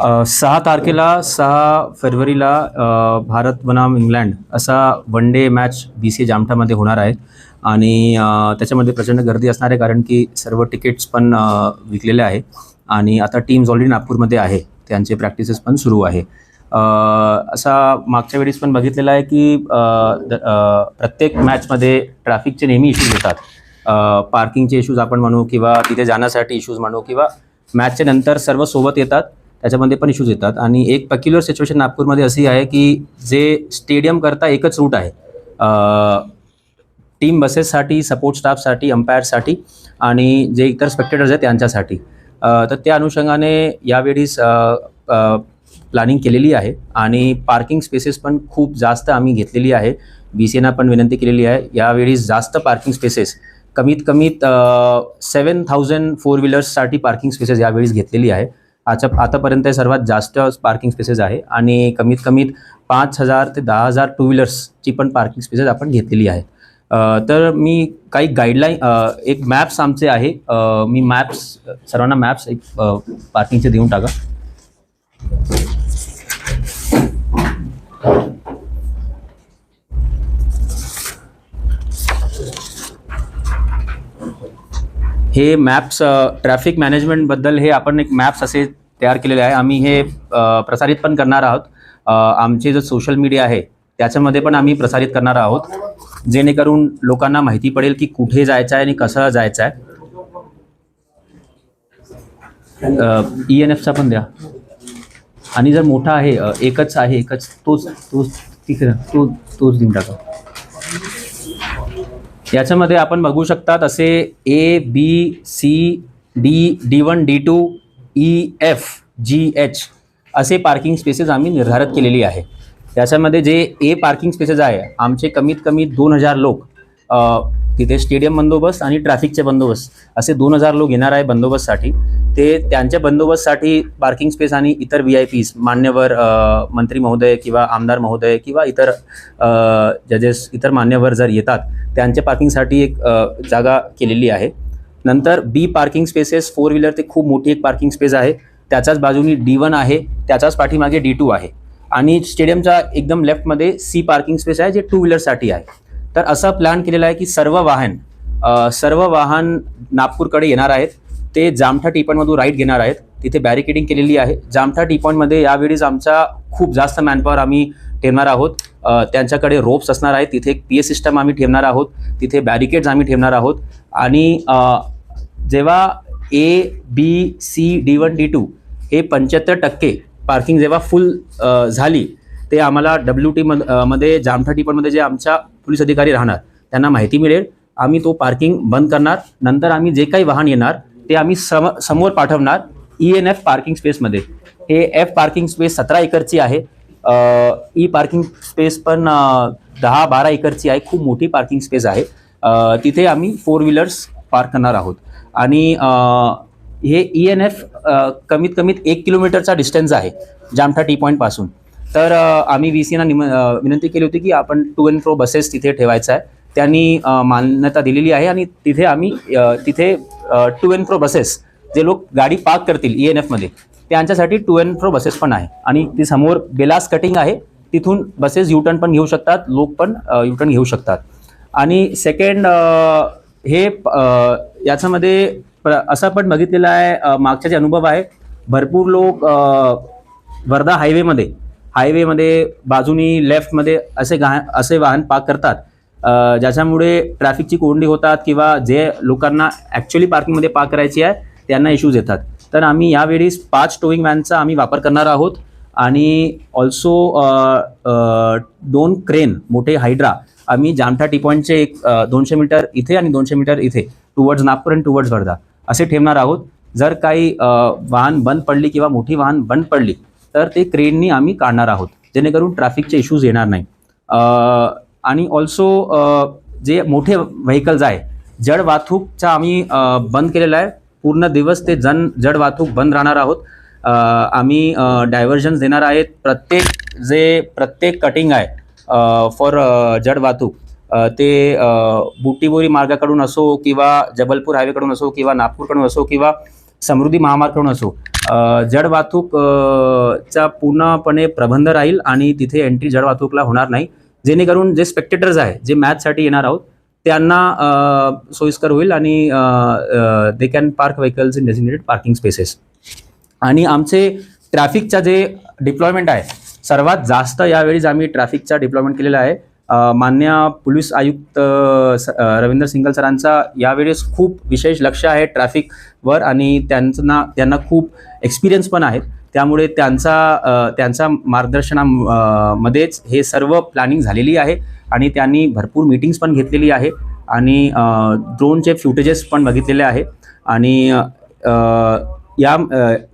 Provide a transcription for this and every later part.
सहा तारखेला सहा फरवरीला भारत बनाम इंग्लंड असा one day match B C जामठामध्ये होणार आहे. आणि त्याच्यामध्ये प्रचंड गर्दी असणार आहे कारण की सर्व तिकीट्स पण विकलेले आहे. आणि आता टीम्स ऑलरेडी नागपूरमध्ये आहे. त्यांचे प्रॅक्टिसेस पण सुरू आहे. असा मागच्या वेळेस पण बघितलेला आहे की प्रत्येक मॅचमध्ये ट्रॅफिकचे नेहमी इश्यूज येतात. पार्किंगचे इश्यूज आपण म्हणू किंवा तिथे जाण्यासाठी इश्यूज म्हणू किंवा मॅचच्या नंतर सर्व सोबत येतात. त्याच्यामध्ये पण इश्यूज येतात. आणि एक पक्युलर सिच्युएशन नागपूरमध्ये अशी आहे की जे स्टेडियम करता एकच रूट आहे. टीम बसेससाठी सपोर्ट स्टाफसाठी अंपायरसाठी आणि जे इतर स्पेक्टेटर्स आहेत त्यांच्यासाठी. तर त्या अनुषंगाने यावेळीस प्लॅनिंग केलेली आहे. आणि पार्किंग स्पेसेस पण खूप जास्त आम्ही घेतलेली आहे. बी सी एना पण विनंती केलेली आहे. यावेळीस जास्त पार्किंग स्पेसेस कमीत कमीत सेवन थाउजंड फोर व्हीलर्ससाठी पार्किंग स्पेसेस यावेळीस घेतलेली आहे. आच्या आतापर्यंत सर्वात जास्त पार्किंग स्पेसेस आहे आणि कमीत कमीत पाच हजार ते दहा हजार टू व्हीलर्सची पण पार्किंग स्पेसेस आपण घेतलेली आहे. तर मी काही गाईडलाईन एक मॅप्स आमचे आहे. मी मॅप्स सर्वांना मॅप्स एक पार्किंगचे देऊन टाका. हे मॅप्स ट्रॅफिक मॅनेजमेंटबद्दल हे आपण एक मॅप्स असे तयार केलेले आहे. आम्ही हे प्रसारित पण करणार आहोत. आमचे जो सोशल मीडिया आहे त्याच्यामध्ये पण आम्ही प्रसारित करणार आहोत. जेणेकरून लोकांना माहिती पडेल की कुठे जायचं आहे आणि कसं जायचं आहे. ई एन एफचा पण द्या. आणि जर मोठा आहे एकच आहे एकच तोच तोच तिकडं तो तोच देऊन टाका. याच्यामध्ये आपण बघू शकतात असे A B C D D one D two E F G H असे पार्किंग स्पेसेस आम्ही निर्धारित केलेली आहे. त्याच्यामध्ये जे ए पार्किंग स्पेसेस आहे आमचे कमीत कमी दोन हजार लोक तिथे स्टेडियम बंदोबस्त आणि ट्रॅफिकचे बंदोबस्त असे दोन हजार लोक येणार आहे बंदोबस्तसाठी. ते त्यांच्या बंदोबस्तसाठी पार्किंग स्पेस आणि इतर व्ही आय पीज मान्यवर मंत्री महोदय किंवा आमदार महोदय किंवा इतर जजेस इतर मान्यवर जर येतात त्यांच्या पार्किंगसाठी एक जागा केलेली आहे. नंतर B parking spaces four wheeler ते खूप मोठी एक पार्किंग स्पेस आहे. त्याच्याच बाजूनी डी वन आहे. त्याच्याच पाठीमागे डी टू आहे. आणि स्टेडियमच्या एकदम लेफ्टमध्ये सी पार्किंग स्पेस आहे जे टू व्हीलरसाठी आहे. तर असा प्लॅन केलेला आहे की सर्व वाहन सर्व वाहन नागपूरकडे येणार आहेत. ते जामठा टी पॉईंटमधून राईट घेणार आहेत. तिथे बॅरिकेडिंग केलेली आहे. जामठा टी पॉईंटमध्ये यावेळीस आमचा खूप जास्त मॅनपॉवर आम्ही ठेवणार आहोत. त्यांच्याकडे रोप्स असणार आहेत. तिथे एक पी ए सिस्टम आम्ही ठेवणार आहोत. तिथे बॅरिकेड्स आम्ही ठेवणार आहोत. आणि जेव्हा A B C D one D two हे पंच्याहत्तर टक्के पार्किंग जेव्हा फुल झाली ते आम्हाला डब्ल्यू टी मध्ये जामठा टी जे आमच्या पोलीस अधिकारी राहणार त्यांना माहिती मिळेल. आम्ही तो पार्किंग बंद करणार. नंतर आम्ही जे काही वाहन येणार ते आम्ही सम समोर पाठवणार ई एन एफ पार्किंग स्पेसमध्ये हे एफ पार्किंग स्पेस सतरा एकरची आहे. ई पार्किंग स्पेस पण दहा बारा एकरची आहे. खूप मोठी पार्किंग स्पेस आहे. तिथे आम्ही फोर व्हीलर्स पार्क करणार आहोत. आणि हे ई एन एफ कमीत कमीत एक किलोमीटरचा डिस्टन्स आहे जामठा टी पॉईंटपासून तर आम्ही व्ही सीना निम विनंती केली होती की आपण टू अँड फ्रो बसेस तिथे ठेवायचं आहे. त्यांनी मान्यता दिलेली आहे आणि तिथे आम्ही तिथे टू अँड फ्रो बसेस जे लोक गाडी पार्क करतील ई एन एफमध्ये त्यांच्यासाठी टू अँड फ्रो बसेस पण आहे. आणि ती समोर बेलास कटिंग आहे. तिथून बसेस यू टर्न पण घेऊ शकतात लोक पण यू टर्न घेऊ शकतात. आणि सेकंड हे याच्यामध्ये प्र- असं पण बघितलेलं आहे मागचा जे अनुभव आहे भरपूर लोक वर्धा हायवेमध्ये हायवेमध्ये बाजूनी लेफ्टमध्ये असे गा असे वाहन पार्क करतात. ज्याच्यामुळे ट्रॅफिकची कोंडी होतात किंवा जे लोकांना ॲक्च्युली पार्किंगमध्ये पार्क करायची आहे त्यांना इश्यूज येतात. तर आम्ही यावेळी पाच टोईंग व्हॅनचा आम्ही वापर करणार आहोत. आणि ऑल्सो दोन क्रेन मोठे हायड्रा आम्ही जामठा टी पॉईंटचे एक दोनशे मीटर इथे आणि दोनशे मीटर इथे टुवर्ड्स नागपूर आणि टुवर्ड्स वर्धा असे ठेवणार आहोत. जर काही वाहन बंद पडली किंवा मोठी वाहन बंद पडली तर ते क्रेननी आम्ही काढणार आहोत जेणेकरून ट्रॅफिकचे इश्यूज येणार नाही. आणि ऑल्सो जे मोठे व्हेकल्स आहे जड वाहतूकचा आम्ही बंद केलेला आहे. पूर्ण दिवस ते जन जड वाहतूक बंद राहणार आहोत. आम्ही डायव्हर्जन्स देणार आहेत. प्रत्येक जे प्रत्येक कटिंग आहे फॉर जड वाहतूक. ते बुटीबोरी मार्गाकडून असो किंवा जबलपूर हायवेकडून असो किंवा नागपूरकडून असो किंवा समृद्धी महामार्गाकडून असो जड वाहतूक चा पूर्णपणे प्रबंध राहील आणि तिथे एंट्री जड वाहतूकला होणार नाही. जेणेकरून जे स्पेक्टेटर्स आहे जे मॅचसाठी येणार आहोत त्यांना सोयीस्कर होईल आणि they can park vehicles in designated parking spaces आणि आमचे ट्रॅफिकचा जे डिप्लॉयमेंट आहे सर्वात जास्त यावेळीच आम्ही ट्रॅफिकचा डिप्लॉयमेंट केलेला आहे. मान्य पोलीस आयुक्त स- रवींद्र सिंगल सरांचा यावेळेस खूप विशेष लक्ष आहे ट्रॅफिकवर आणि त्यांना त्यांना खूप एक्सपिरियन्स पण आहेत. त्यामुळे त्यांचा त्यांचा मार्गदर्शनामध्येच हे सर्व प्लॅनिंग झालेली आहे आणि त्यांनी भरपूर मीटिंग्स पण घेतलेली आहे आणि ड्रोनचे फ्युटेजेस पण बघितलेले आहे. आणि या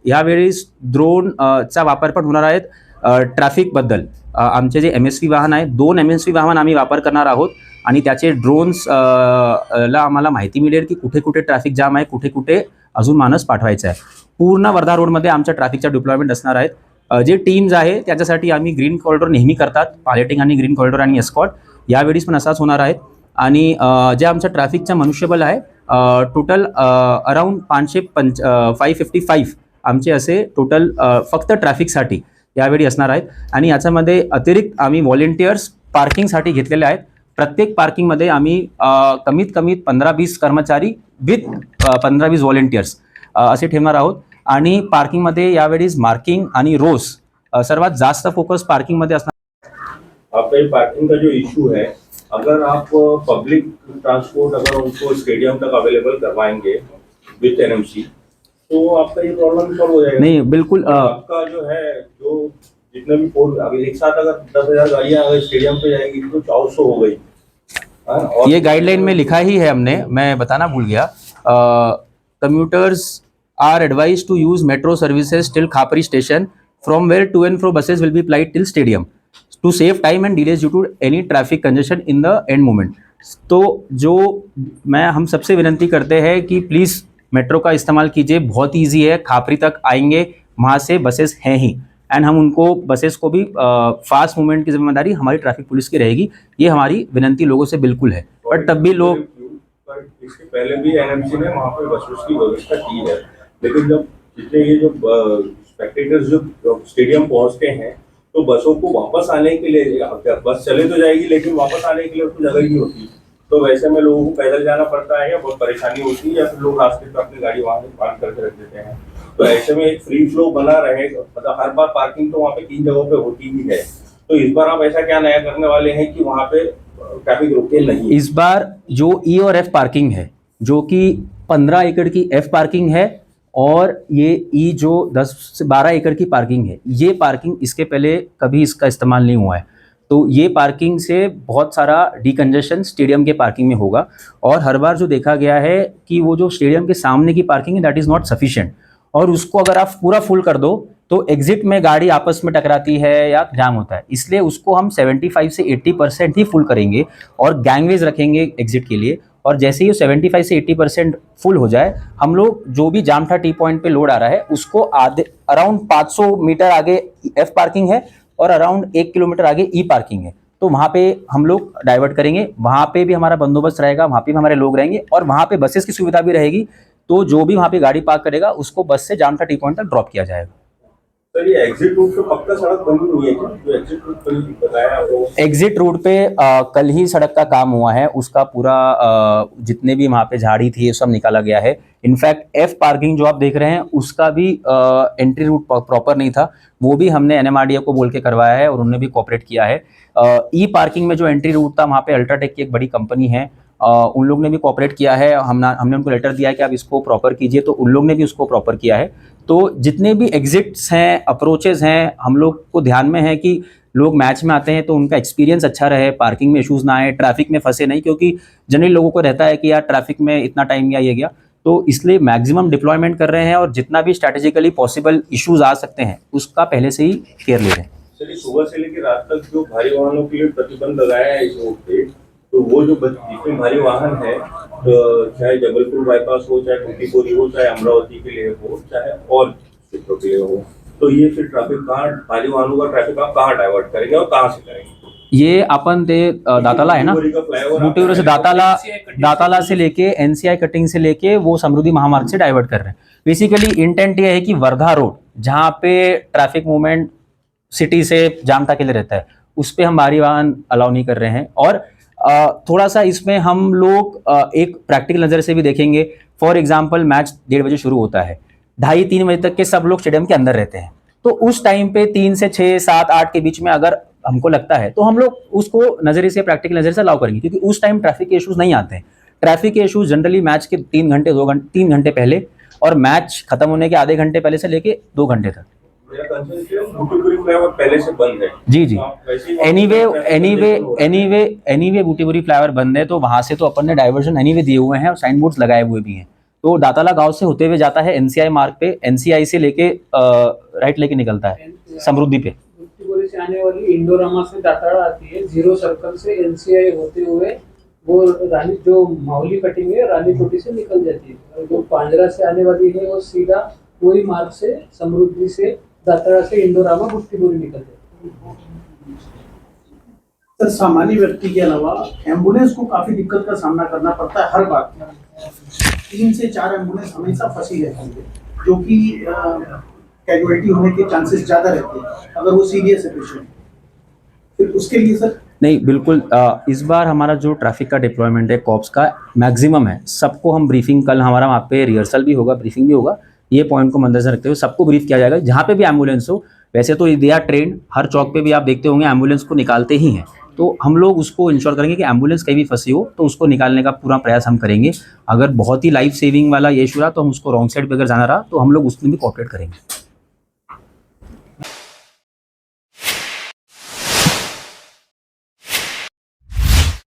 यावेळेस ड्रोन चा वापर पण होणार आहेत. ट्रॅफिकबद्दल आमचे जे एम एस व्ही वाहन आहे दोन एम एस व्ही वाहन आम्ही वापर करणार आहोत आणि त्याचे ड्रोन्स ला आम्हाला माहिती मिळेल की कुठे कुठे ट्रॅफिक जाम आहे कुठे कुठे अजून माणूस पाठवायचा आहे. पूर्ण वर्धा रोडमध्ये आमच्या ट्रॅफिकच्या डिप्लॉयमेंट असणार आहेत. जे टीम्स आहे त्याच्यासाठी आम्ही ग्रीन कॉरिडॉर नेहमी करतात पायलटिंग आणि ग्रीन कॉरिडॉर आणि एस्कॉट यावेळीस पण असाच होणार आहेत आणि जे आमचं ट्रॅफिकचं मनुष्यबळ आहे टोटल अराऊंड पाचशे पंच फाईव्ह फिफ्टी फाईव्ह आमचे असे टोटल फक्त ट्रॅफिकसाठी यावेळी असणार आहेत. आणि याच्यामध्ये अतिरिक्त आम्ही व्हॉलेंटियर्स पार्किंगसाठी घेतलेले आहेत. प्रत्येक पार्किंगमध्ये आम्ही कमीत कमीत पंधरा वीस कर्मचारी विथ पंधरा वीस व्हॉलेंटियर्स असे ठेवणार आहोत. आणि पार्किंगमध्ये यावेळीस मार्किंग आणि रोज सर्वात जास्त फोकस पार्किंगमध्ये असणार. आपका ये पार्किंग का जो इशू है अगर आप पब्लिक ट्रांसपोर्ट अगर उनको स्टेडियम तक अवेलेबल करवाएंगे विथ एनएमसी तो आपका ये प्रॉब्लम सॉल्व हो जाएगा? नाही बिलकुल अ, आपका जो है जो जितने भी फोर अगर एक साथ अगर दस हज़ार गाड़ियाँ अगर स्टेडियम पे जाएगी तो चार सौ हो गई। हाँ, और ये गाइडलाइन में लिखा ही है हमने मैं बताना भूल गया। Commuters are advised to use metro services till Khapri station from where to and fro buses will be plied till stadium to save time and delays due to any traffic congestion in the end moment तो जो मैं हम सबसे विनंती करते हैं कि please metro का इस्तेमाल कीजिए, बहुत ईजी है, खापरी तक आएँगे, वहाँ से बसेस हैं ही। एंड हम उनको बसेस को भी फास्ट मूवमेंट की ज़िम्मेदारी हमारी ट्रैफ़िक पुलिस की रहेगी, ये हमारी विनंती लोगों से बिल्कुल है। बट तब भी लोग इसके पहले भी एनएमसी ने वहाँ पे बसों की व्यवस्था की है। लेकिन जब जितने ये जो स्पेक्टेटर्स जो स्टेडियम पहुँचते हैं तो बसों को वापस आने के लिए बस चले तो जाएगी, लेकिन वापस आने के लिए उसको जगह ही होती होती। तो वैसे में लोगों को पैदल जाना पड़ता है या बहुत परेशानी होती है या फिर लोग रास्ते पर अपनी गाड़ी वहाँ पार्क करके रख देते हैं? तो ऐसे में एक फ्री फ्लो बना रहेगा मतलब हर बार पार्किंग तो वहाँ पे तीन जगहों पे होती ही है। तो इस बार आप ऐसा क्या नया करने वाले हैं कि वहाँ पे ट्रैफ़िक रुके नहीं? इस बार जो ई और एफ़ पार्किंग है, जो कि पंद्रह एकड़ की एफ़ पार्किंग है और ये ई जो दस से बारह एकड़ की पार्किंग है, ये पार्किंग इसके पहले कभी इसका इस्तेमाल नहीं हुआ है। तो ये पार्किंग से बहुत सारा डिकंजेशन स्टेडियम के पार्किंग में होगा। और हर बार जो देखा गया है कि वो जो स्टेडियम के सामने की पार्किंग है दैट इज़ नॉट सफिशिएंट और उसको अगर आप पूरा फुल कर दो तो एग्जिट में गाड़ी आपस में टकराती है या जाम होता है। इसलिए उसको हम 75 से 80 परसेंट ही फुल करेंगे और गैंगवेज रखेंगे एग्जिट के लिए। और जैसे ही 75 से 80 परसेंट फुल हो जाए, हम लोग जो भी जामठा टी पॉइंट पे लोड आ रहा है, उसको आधे अराउंड 500 मीटर आगे एफ़ पार्किंग है और अराउंड एक किलोमीटर आगे ई पार्किंग है। तो वहाँ पे हम लोग डाइवर्ट करेंगे। वहाँ पे भी हमारा बंदोबस्त रहेगा, वहाँ पे भी हमारे लोग रहेंगे और वहाँ पे बसेस की सुविधा भी रहेगी। तो जो भी वहाँ पे गाड़ी पार्क करेगा, उसको बस से जामठा टी पॉइंट तक ड्रॉप किया जाएगा। एग्जिट एग्जिट रूट पे अ, कल ही सड़क का काम हुआ है। उसका पूरा अ, जितने भी वहाँ पे झाड़ी थी ये सब निकाला गया है। इनफैक्ट एफ़ पार्किंग जो आप देख रहे हैं उसका भी आ, एंट्री रूट प्रॉपर नहीं था। वो भी हमने एनएमआरडीए को बोल के करवाया है और उन्होंने भी कॉपरेट किया है। ई पार्किंग में जो एंट्री रूट था वहाँ पे अल्ट्राटेक की एक बड़ी कंपनी है। अ, उन लोग ने भी कॉपरेट किया है। हमने हमने उनको लेटर दिया है कि आप इसको प्रॉपर कीजिए। तो उन लोग ने भी उसको प्रॉपर किया है। तो जितने भी एग्जिट्स हैं अप्रोचेज़ हैं, हम लोग को ध्यान में है कि लोग मैच में आते हैं तो उनका एक्सपीरियंस अच्छा रहे पार्किंग में इशूज़ ना आए ट्रैफ़िक में फंसे नहीं, क्योंकि जनरली लोगों को रहता है कि यार ट्रैफ़िक में इतना टाइम गया ये गया। तो इसलिए मैक्सिमम डिप्लॉयमेंट कर रहे हैं और जितना भी स्ट्रैटेजिकली पॉसिबल इश्यूज़ आ सकते हैं, उसका पहले से ही केयर ले रहे हैं। सुबह से लेकर रात तक जो भारी वाहनों के लिए प्रतिबंध लगाया है इस रोड पे तो वो जो जितने भारी वाहन है तो चाहे जबलपुर बाईपास हो चाहे टूटीपुरी हो चाहे अमरावती के लिए हो चाहे और क्षेत्रों के लिए हो तो ये फिर ट्रैफ़िक कहाँ भारी वाहनों का ट्रैफ़िक आप कहाँ डाइवर्ट करेंगे और कहाँ से करेंगे? ये अपन ते दाताला है ना? बुटीबोरी से दाताला दाताला से लेके एनसीआई कटिंग से लेके वो समृद्धि महामार्ग से डाइवर्ट कर रहे हैं। बेसिकली इंटेंट ये है कि वर्धा रोड जहाँ पे ट्रैफ़िक मूवमेंट सिटी से जामता के लिए रहता है उस पे हम भारी वाहन अलाउ नहीं कर रहे हैं। और थोड़ा सा इसमें हम लोग एक प्रैक्टिकल नज़र से भी देखेंगे। फॉर एग्ज़ाम्पल मैच डेढ़ बजे शुरू होता है। ढाई तीन बजे तक के सब लोग स्टेडियम के अंदर रहते हैं। तो उस टाइम पे तीन से छः सात, आठ के बीच में अगर हमको लगता है तो हम लोग उसको नज़रिए से प्रैक्टिकल नज़र से अलाउ करेंगे। क्योंकि उस टाइम ट्रैफ़िक के इशूज़ नहीं आते हैं। ट्रैफ़िक के इशूज़ जनरली मैच के तीन घंटे, दो घंटे तीन घंटे पहले और मैच खत्म होने के आधे घंटे पहले से लेके दो घंटे तक। पहले से बंद है जी जी। Traffic एनीवे congestion हो रहा है। एनीवे एनीवे बूटीबुरी फ्लाईओवर बंद है तो वहाँ से तो अपन ने डाइवर्जन एनीवे दिए हुए हैं और साइन बोर्ड्स लगाए हुए भी हैं। तो दाताला गाँव से होते हुए जाता है एनसीआई मार्ग पे एनसीआई से लेके राइट लेके निकलता है समृद्धि पे। से आने वाली इंडोरामा से दाताड़ा आती है ज़ीरो सर्कल से एनसीआई होते हुए वो रानी जो माहौली कटिंग है रानी चोटी से निकल जाती है। और जो पांजरा से आने वाली है वो सीधा मार्ग से समृद्धि से दाताड़ा से इंडोरामा मुक्तिपुरी निकल जाती सर सामान्य व्यक्ति के अलावा एंबुलेंस को काफ़ी दिक्कत का सामना करना पड़ता है हर बार। तीन से चार एंबुलेंस हमेशा फंसी रहती है जो कि कैजुअलिटी होने के चांसेस ज़्यादा रहते हैं अगर वो सीरियस है पेशेंट फिर उसके लिए सर? नहीं बिल्कुल अ, इस बार हमारा जो ट्रैफ़िक का डिप्लॉयमेंट है कॉप्स का मैक्सिमम है सबको हम ब्रीफिंग कल हमारा वहाँ पे रिहर्सल भी होगा ब्रीफिंग भी होगा ये पॉइंट को मद्देनजर रखते हुए सबको ब्रीफ किया जाएगा। जहाँ पे भी एंबुलेंस हो, वैसे तो दे आर ट्रेंड हर चौक पे भी आप देखते होंगे एंबुलेंस को निकालते ही हैं। तो हम लोग उसको इंश्योर करेंगे कि एंबुलेंस कहीं भी फंसी हो तो उसको निकालने का पूरा प्रयास हम करेंगे। अगर बहुत ही लाइफ सेविंग वाला ये इशू रहा तो हम उसको रॉन्ग साइड पर अगर जाना रहा तो हम लोग उसमें भी कॉपरेट करेंगे।